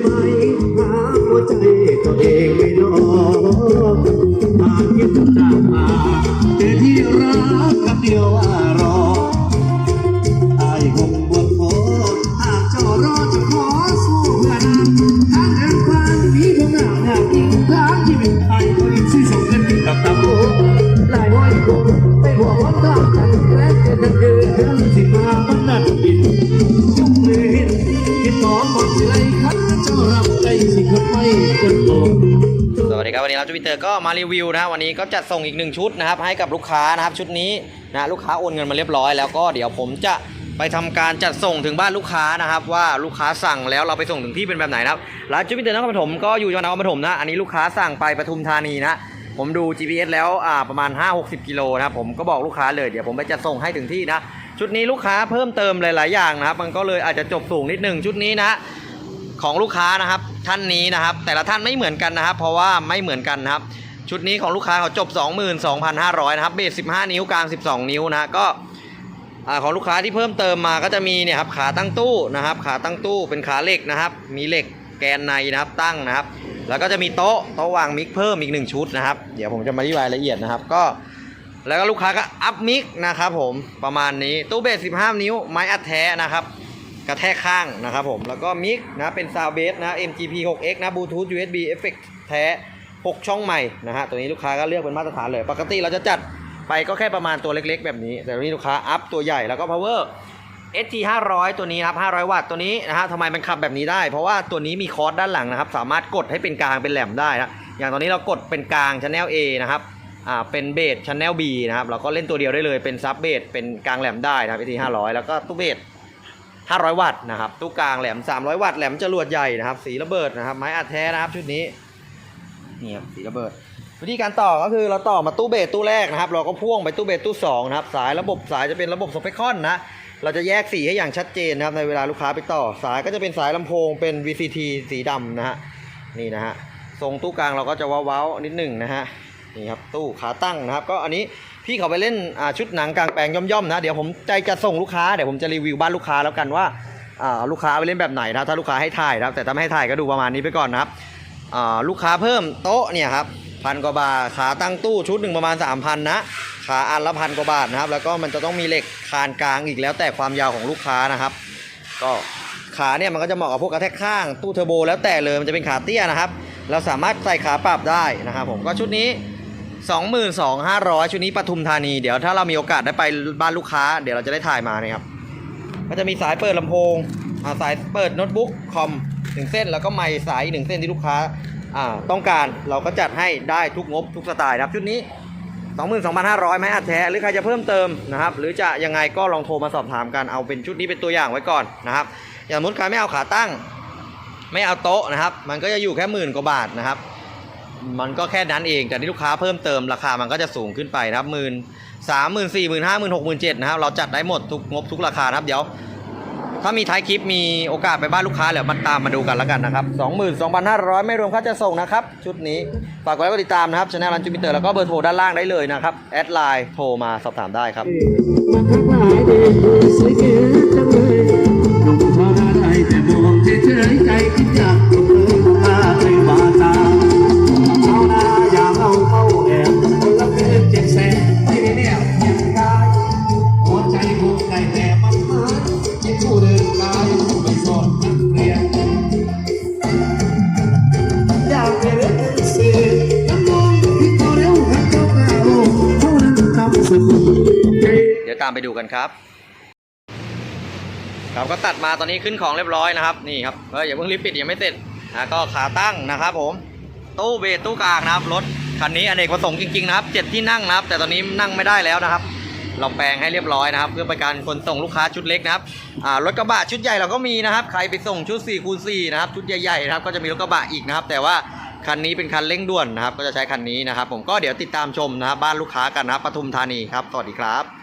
ไหมหาหัวใจตัวเองไม่รอ วัสดีครับวันนี้เราจูปิเตอร์ก็มารีวิวนะฮะวันนี้ก็จัดส่งอีกหนึ่งชุดนะครับให้กับลูกค้านะครับชุดนี้นะลูกค้าโอนเงินมาเรียบร้อยแล้วก็เดี๋ยวผมจะไปทำการจัดส่งถึงบ้านลูกค้านะครับว่าลูกค้าสั่งแล้วเราไปส่งถึงที่เป็นแบบไหนนะครับร้านจูปิเตอร์นครปฐมก็อยู่จังหวัดนครปฐมนะอันนี้ลูกค้าสั่งไปปทุมธานีนะผมดู GPS แล้วอ่าประมาณ 5-60 กิโลนะครับผมก็บอกลูกค้าเลยเดี๋ยวผมไปจัดส่งให้ถึงที่นะชุดนี้ลูกค้าเพิ่มเติมหลาย ๆ อย่างนะครับมันก็เลยอาจจะจบสูงนิดหนึ่งชุดนี้นะ ของลูกค้านะครับ ท่านนี้นะครับ แต่ละท่านไม่เหมือนกันนะครับ เพราะว่าไม่เหมือนกันนะครับ ชุดนี้ของลูกค้าเขาจบ 22,500นะครับเบส15 นิ้วกลาง 12 นิ้วนะก็ของลูกค้าที่เพิ่มเติมมาก็จะมีเนี่ยครับขาตั้งตู้นะครับ ขาตั้งตู้เป็นขาเหล็กนะครับ มีเหล็กแกนในนะครับตั้งนะครับ แล้วก็จะมีโต๊ะโต๊ะวางมิกเพิ่มอีกหนึ่งชุดนะครับ เดี๋ยวผมจะมาอธิบายรายละเอียดนะครับ ก็แล้วก็ลูกค้าก็อัพมิกนะครับผมประมาณนี้ตู้เบส15 นิ้วไม้อัดแท้นะครับ กระแทกข้างนะครับผม แล้วก็มิกนะเป็นซาวเบสนะ MGP 6X นะบลูทูธ USB เอฟเฟกแท้ 6 ช่องใหม่นะฮะ ตัวนี้ลูกค้าก็เลือกเป็นมาตรฐานเลย ปกติเราจะจัดไปก็แค่ประมาณตัวเล็กๆ แบบนี้ แต่วันนี้ลูกค้าอัพตัวใหญ่แล้วก็ power ST 500 ตัวนี้ครับ 500 วัตต์ตัวนี้นะฮะทำไมมันขับแบบนี้ได้ เพราะว่าตัวนี้มีคอร์สด้านหลังนะครับ สามารถกดให้เป็นกลางเป็นแหลมได้นะ อย่างตอนนี้เรากดเป็นกลาง channel A นะครับอ่าเป็นเบส channel B นะครับ เราก็เล่นตัวเดียวได้เลย เป็นซับเบสเป็นกลางแหลมได้นะครับ ST 500 แล้วก็ตู้เบส 500 วัตต์นะครับตู้กลางแหลม 300 วัตต์แหลมจรวดใหญ่นะครับ สีระเบิดนะครับ ไม้อัดแท้นะครับ ชุดนี้นี่ครับสีระเบิด วิธีการต่อก็คือเราต่อมาตู้เบสตู้แรกนะครับ เราก็พ่วงไปตู้เบสตู้สองนะครับสายระบบสายจะเป็นระบบสเปคคอนนะเราจะแยกสีให้อย่างชัดเจนนะครับในเวลาลูกค้าไปต่อสายก็จะเป็นสายลำโพงเป็น VCT สีดำนะฮะนี่นะฮะทรงตู้กลางเราก็จะว้าๆนิดหนึ่งนะฮะนี่ครับตู้ขาตั้งนะครับ ก็อันนี้ พี่เขาไปเล่นชุดหนังกลางแปลงย่อมๆนะเดี๋ยวผมใจจะส่งลูกค้าเดี๋ยวผมจะรีวิวบ้านลูกค้าแล้วกันว่าลูกค้าไปเล่นแบบไหนนะถ้าลูกค้าให้ถ่ายนะครับแต่ถ้าไม่ให้ถ่ายก็ดูประมาณนี้ไปก่อนนะครับลูกค้าเพิ่มโต๊ะเนี่ยครับพันกว่าบาทขาตั้งตู้ชุดหนึ่งประมาณ 3,000นะขาอันละพันกว่าบาทนะครับ แล้วก็มันจะต้องมีเหล็กคานกลางอีกแล้วแต่ความยาวของลูกค้านะครับ ก็ขาเนี่ยมันก็จะเหมาะกับพวกกระแทกข้างตู้เทอร์โบแล้วแต่เลยมันจะเป็นขาเตี้ยนะครับ เราสามารถใส่ขาปรับได้นะครับผมก็ชุดนี้ 22,500 ชุดนี้ปทุมธานี เดี๋ยวถ้าเรามีโอกาสได้ไปบ้านลูกค้า เดี๋ยวเราจะได้ถ่ายมานะครับ ก็จะมีสายเปิดลำโพงสายเปิดโน้ตบุ๊กคอมหนึ่งเส้น แล้วก็ไมค์สายหนึ่งเส้นที่ลูกค้าต้องการเราก็จัดให้ได้ทุกงบทุกสไตล์นะครับชุดนี้ 22,500ไหมอัดแท้หรือใครจะเพิ่มเติมนะครับ หรือจะยังไงก็ลองโทรมาสอบถามกันเอาเป็นชุดนี้เป็นตัวอย่างไว้ก่อนนะครับ อย่างสมมติใครไม่เอาขาตั้ง ไม่เอาโต๊ะนะครับ มันก็จะอยู่แค่หมื่นกว่าบาทนะครับ มันก็แค่นั้นเองแต่ที่ลูกค้าเพิ่มเติมราคามันก็จะสูงขึ้นไปนะครับหมื่นสามหมื่นสี่หมื่นห้าหมื่นหกหมื่นเจ็ดนะครับเราจัดได้หมดทุกงบทุกราคานะครับเดี๋ยวถ้ามีท้ายคลิปมีโอกาสไปบ้านลูกค้าเดี๋ยวมันตามมาดูกันแล้วกันนะครับ 22,500 ไม่รวมค่าจะส่งนะครับ ชุดนี้ ฝากกดไลค์กดติดตามนะครับช anel รันจูมิเตอร์แล้วก็เบอร์โทรด้านล่างได้เลยนะครับ แอดไลน์โทรมาสอบถามได้ครับมันทักหลาย ดี๋ยวตามไปดูกันครับ ครับก็ตัดมาตอนนี้ขึ้นของเรียบร้อยนะครับนี่ครับเอออย่าเพิ่งรีบปิดยังไม่เสร็จนะก็ขาตั้งนะครับผมตู้เบสตู้กลางนะครับรถคันนี้อเนกประสงค์จริงๆนะครับเจ็ดที่นั่งนะครับ แต่ตอนนี้นั่งไม่ได้แล้วนะครับ เราแปลงให้เรียบร้อยนะครับ เพื่อเป็นการขนส่งลูกค้าชุดเล็กนะครับรถกระบะชุดใหญ่เราก็มีนะครับ ใครไปส่งชุด4คูณ4นะครับชุดใหญ่ๆนะครับ ก็จะมีรถกระบะอีกนะครับ แต่ว่าคันนี้เป็นคันเร่งด่วนนะครับ ก็จะใช้คันนี้นะครับ ผมก็เดี๋ยวติดตามชมนะครับ บ้านลูกค้ากันนะครับปทุมธานีครับสวัสดีครับ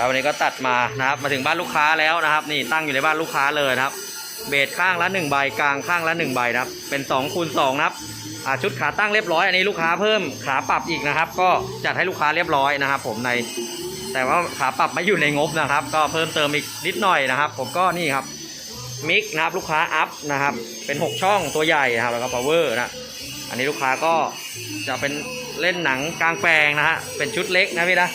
ครับวันนี้ก็ตัดมานะครับมาถึงบ้านลูกค้าแล้วนะครับ นี่ตั้งอยู่ในบ้านลูกค้าเลยนะครับ เบสข้างละ1ใบกลางข้างละ1ใบนะครับ เป็น2คูณ2นะครับชุดขาตั้งเรียบร้อยอันนี้ลูกค้าเพิ่มขาปรับอีกนะครับ ก็จัดให้ลูกค้าเรียบร้อยนะครับ ผมใน แต่ว่าขาปรับไม่อยู่ในงบนะครับ ก็เพิ่มเติมอีกนิดหน่อยนะครับ ผมก็นี่ครับมิกนะครับลูกค้าอัพนะครับ เป็น 6 ช่องตัวใหญ่นะครับแล้วก็ power นะอันนี้ลูกค้าก็จะเป็นเล่นหนังกลางแปลงนะฮะเป็นชุดเล็กนะพี่นะ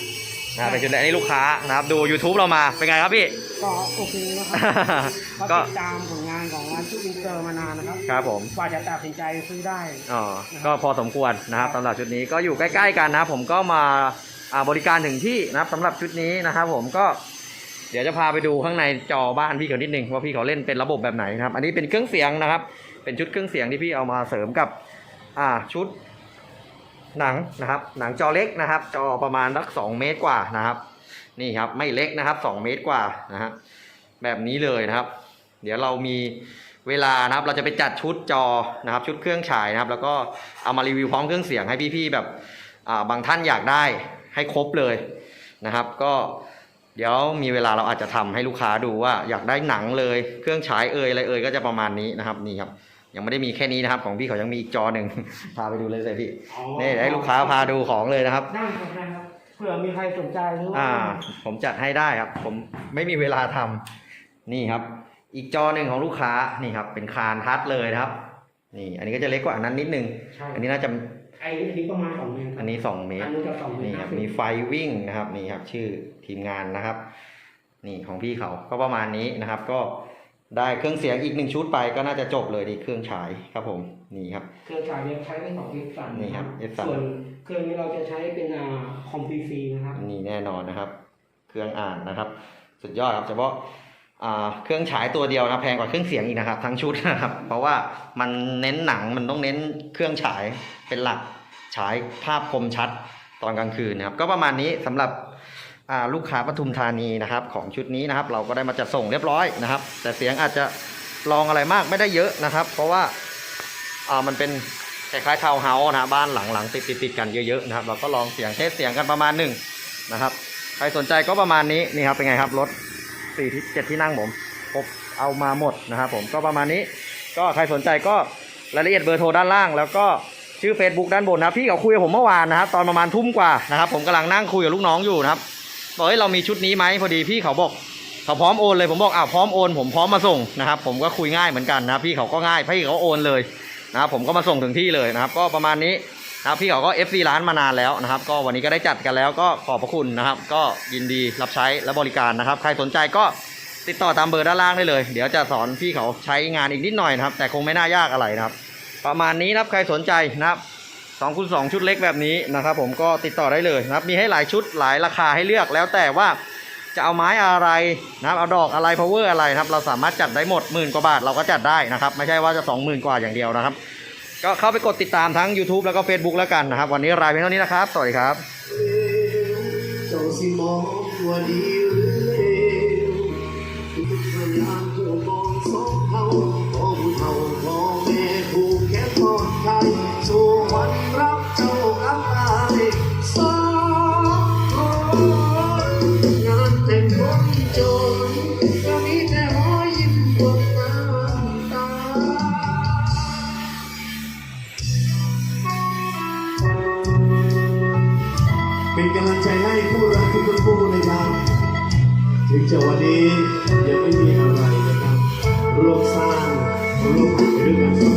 นะเป็นชุดเล็กอันนี้ลูกค้านะครับดู YouTube เรามาเป็นไงครับพี่ ก็โอเคนะครับก็ ก็ติดตามผลงานของร้านชุดอินเตอร์มานานนะครับครับผม กว่าจะตัดสินใจซื้อได้ อ๋อ ก็พอสมควรนะครับสำหรับชุดนี้ก็อยู่ใกล้ๆกันนะครับผมก็มาอ่าบริการถึงที่นะครับสำหรับชุดนี้นะครับผมก็ เดี๋ยวจะพาไปดูข้างในจอบ้านพี่เขานิดนึงว่าพี่เขาเล่นเป็นระบบแบบไหนนะครับ อันนี้เป็นเครื่องเสียงนะครับ เป็นชุดเครื่องเสียงที่พี่เอามาเสริมกับ อ่าชุด หนังนะครับ หนังจอเล็กนะครับ จอประมาณสักสองเมตรกว่านะครับ นี่ครับไม่เล็กนะครับสองเมตรกว่านะฮะแบบนี้เลยนะครับ เดี๋ยวเรามีเวลานะครับ เราจะไปจัดชุดจอนะครับ ชุดเครื่องฉายนะครับ แล้วก็เอามารีวิวพร้อมเครื่องเสียงให้พี่ๆแบบบางท่านอยากได้ให้ครบเลยนะครับ ก็เดี๋ยวมีเวลาเราอาจจะทำให้ลูกค้าดูว่าอยากได้หนังเลย เครื่องฉายเอ่ยอะไรเอ่ยก็จะประมาณนี้นะครับนี่ครับ ยังไม่ได้มีแค่นี้นะครับ ของพี่เขายังมีอีกจอหนึ่ง พาไปดูเลยสิพี่นี่ให้ลูกค้าพาดูของเลยนะครับ ได้ครับได้ครับเผื่อมีใครสนใจหรือว่าอ่า ผมจัดให้ได้ครับ ผมไม่มีเวลาทำนี่ครับ อีกจอหนึ่งของลูกค้านี่ครับ เป็นคานทัดเลยนะครับ นี่ อันนี้ก็จะเล็กกว่าอันนั้นนิดนึง ใช่อันนี้น่าจะไอ้อันนี้ประมาณสองเมตรอันนี้สองเมตอัร นนู้นจะสองเมตรนี่ครับห้าสิมีไฟวิ่งนะครับนี่ครับชื่อทีมงานนะครับ นี่ของพี่เขาก็ประมาณนี้นะครับ ก็ ได้เครื่องเสียงอีกหนึ่งชุดไปก็น่าจะจบเลยดีเครื่องฉายครับผมนี่ครับ เครื่องฉายเนี่ยใช้ได้สองเอฟสันนี่ครับ F3 ส่วนเครื่องนี้เราจะใช้เป็นอ่าคอมพีซีนะครับนี่แน่นอนนะครับ เครื่องอ่านนะครับ สุดยอดครับเฉพาะอ่าเครื่องฉายตัวเดียวนะแพงกว่าเครื่องเสียงอีกนะครับ ทั้งชุดนะครับ เพราะว่ามันเน้นหนังมันต้องเน้นเครื่องฉายเป็นหลักฉายภาพคมชัดตอนกลางคืนนะครับ ก็ประมาณนี้สำหรับอ่า ลูกค้าปทุมธานีนะครับ ของชุดนี้นะครับ เราก็ได้มาจัดส่งเรียบร้อยนะครับ แต่เสียงอาจจะลองอะไรมากไม่ได้เยอะนะครับ เพราะว่ามันเป็นคล้ายๆทาวน์เฮาส์นะบ้านหลังๆติดติดๆกันเยอะๆนะครับ เราก็ลองเสียงเทสเสียงกันประมาณหนึ่งนะครับ ใครสนใจก็ประมาณนี้นี่ครับเป็นไงครับรถสี่ที่เจ็ดที่นั่งผมผมเอามาหมดนะครับ ผมก็ประมาณนี้ ก็ใครสนใจก็รายละเอียดเบอร์โทรด้านล่าง แล้วก็ชื่อ Facebook ด้านบนนะพี่เขาคุยกับผมเมื่อวานนะครับตอนประมาณทุ่มกว่านะครับ ผมกำลังนั่งคุยกับลูกน้องอยู่นะครับ บอกเฮ้ยเรามีชุดนี้ไหมพอดีพี่เขาบอกเขาพร้อมโอนเลยผมบอกอ้าวพร้อมโอนผมพร้อมมาส่งนะครับ ผมก็คุยง่ายเหมือนกันนะพี่เขาก็ง่ายพี่เขาโอนเลยนะครับผมก็มาส่งถึงที่เลยนะครับ ก็ประมาณนี้นะครับพี่เขาก็ FC ร้านมานานแล้วนะครับ ก็วันนี้ก็ได้จัดกันแล้วก็ขอบพระคุณนะครับ ก็ยินดีรับใช้และบริการนะครับ ใครสนใจก็ติดต่อตามเบอร์ด้านล่างได้เลย เดี๋ยวจะสอนพี่เขาใช้งานอีกนิดหน่อยนะครับ แต่คงไม่น่ายากอะไรนะครับ ประมาณนี้นะครับใครสนใจนะครับ สองคูณสองชุดเล็กแบบนี้นะครับ ผมก็ติดต่อได้เลยนะครับ มีให้หลายชุดหลายราคาให้เลือกแล้วแต่ว่าจะเอาไม้อะไรนะครับเอาดอกอะไร power อร์อะไรนะครับเราสามารถจัดได้หมดหมื่นกว่าบาทเราก็จัดได้นะครับ ไม่ใช่ว่าจะสองหมื่นกว่าอย่างเดียวนะครับ ก็เข้าไปกดติดตามทั้ง YouTube แล้วก็ Facebook แล้วกันนะครับ วันนี้รายเพียงเท่านี้นะครับ สวัสดีครับ ถึงจะวันนี้ยังไม่มีอะไรนะครับร่วมสร้างร่วมทำไปด้วยเรื่องมีวัน